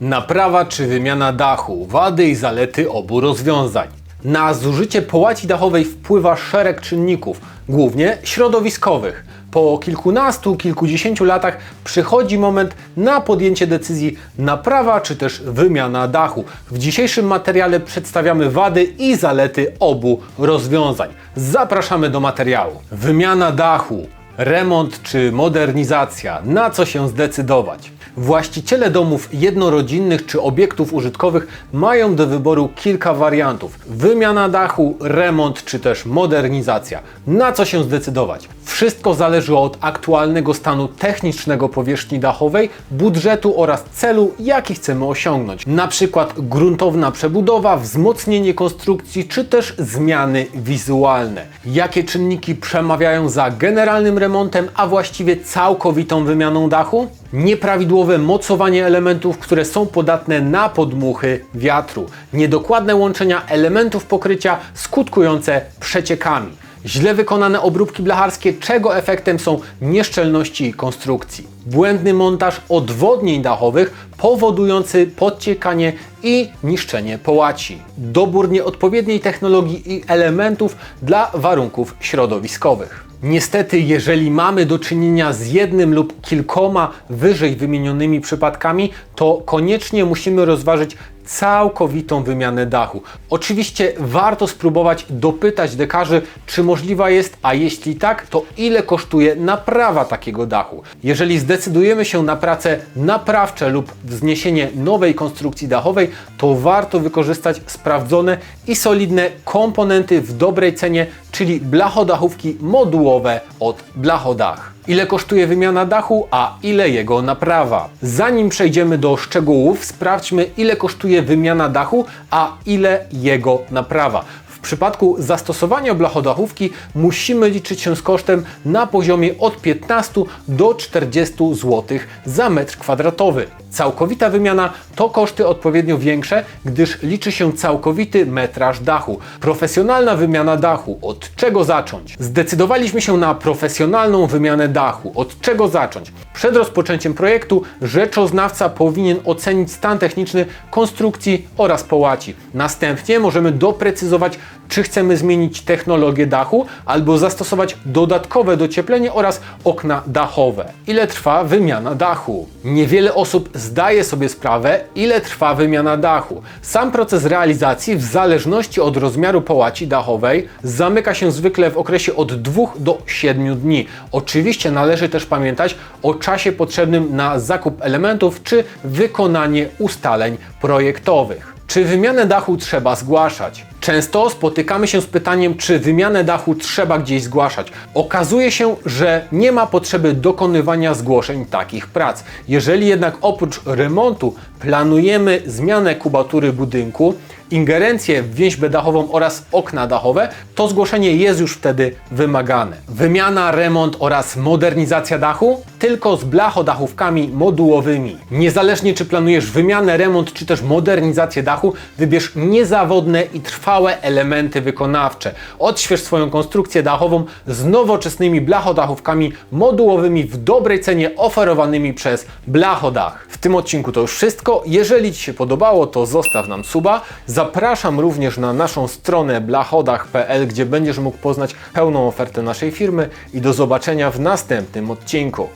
Naprawa czy wymiana dachu, wady i zalety obu rozwiązań. Na zużycie połaci dachowej wpływa szereg czynników, głównie środowiskowych. Po kilkunastu, kilkudziesięciu latach przychodzi moment na podjęcie decyzji naprawa czy też wymiana dachu. W dzisiejszym materiale przedstawiamy wady i zalety obu rozwiązań. Zapraszamy do materiału. Wymiana dachu, remont czy modernizacja, na co się zdecydować? Właściciele domów jednorodzinnych czy obiektów użytkowych mają do wyboru kilka wariantów: wymiana dachu, remont czy też modernizacja. Na co się zdecydować? Wszystko zależy od aktualnego stanu technicznego powierzchni dachowej, budżetu oraz celu, jaki chcemy osiągnąć. Na przykład gruntowna przebudowa, wzmocnienie konstrukcji czy też zmiany wizualne. Jakie czynniki przemawiają za generalnym remontem, a właściwie całkowitą wymianą dachu? Nieprawidłowe mocowanie elementów, które są podatne na podmuchy wiatru. Niedokładne łączenia elementów pokrycia skutkujące przeciekami. Źle wykonane obróbki blacharskie, czego efektem są nieszczelności konstrukcji. Błędny montaż odwodnień dachowych powodujący podciekanie i niszczenie połaci. Dobór nieodpowiedniej technologii i elementów dla warunków środowiskowych. Niestety, jeżeli mamy do czynienia z jednym lub kilkoma wyżej wymienionymi przypadkami, to koniecznie musimy rozważyć całkowitą wymianę dachu. Oczywiście warto spróbować dopytać dekarzy, czy możliwa jest, a jeśli tak, to ile kosztuje naprawa takiego dachu. Jeżeli zdecydujemy się na prace naprawcze lub wzniesienie nowej konstrukcji dachowej, to warto wykorzystać sprawdzone i solidne komponenty w dobrej cenie, czyli blachodachówki modułowe od Blachodach. Ile kosztuje wymiana dachu, a ile jego naprawa? Zanim przejdziemy do szczegółów, sprawdźmy ile kosztuje wymiana dachu, a ile jego naprawa. W przypadku zastosowania blachodachówki musimy liczyć się z kosztem na poziomie od 15 do 40 zł za metr kwadratowy. Całkowita wymiana to koszty odpowiednio większe, gdyż liczy się całkowity metraż dachu. Profesjonalna wymiana dachu. Od czego zacząć? Zdecydowaliśmy się na profesjonalną wymianę dachu. Od czego zacząć? Przed rozpoczęciem projektu rzeczoznawca powinien ocenić stan techniczny konstrukcji oraz połaci. Następnie możemy doprecyzować, czy chcemy zmienić technologię dachu albo zastosować dodatkowe docieplenie oraz okna dachowe. Ile trwa wymiana dachu? Niewiele osób zdaje sobie sprawę, ile trwa wymiana dachu. Sam proces realizacji, w zależności od rozmiaru połaci dachowej, zamyka się zwykle w okresie od 2 do 7 dni. Oczywiście należy też pamiętać o czasie potrzebnym na zakup elementów czy wykonanie ustaleń projektowych. Czy wymianę dachu trzeba zgłaszać? Często spotykamy się z pytaniem, czy wymianę dachu trzeba gdzieś zgłaszać. Okazuje się, że nie ma potrzeby dokonywania zgłoszeń takich prac. Jeżeli jednak oprócz remontu planujemy zmianę kubatury budynku, ingerencję w więźbę dachową oraz okna dachowe, to zgłoszenie jest już wtedy wymagane. Wymiana, remont oraz modernizacja dachu tylko z blachodachówkami modułowymi. Niezależnie czy planujesz wymianę, remont czy też modernizację dachu, wybierz niezawodne i trwałe elementy wykonawcze. Odśwież swoją konstrukcję dachową z nowoczesnymi blachodachówkami modułowymi w dobrej cenie oferowanymi przez Blachodach. W tym odcinku to już wszystko. Jeżeli Ci się podobało, to zostaw nam suba. Zapraszam również na naszą stronę blachodach.pl, gdzie będziesz mógł poznać pełną ofertę naszej firmy i do zobaczenia w następnym odcinku.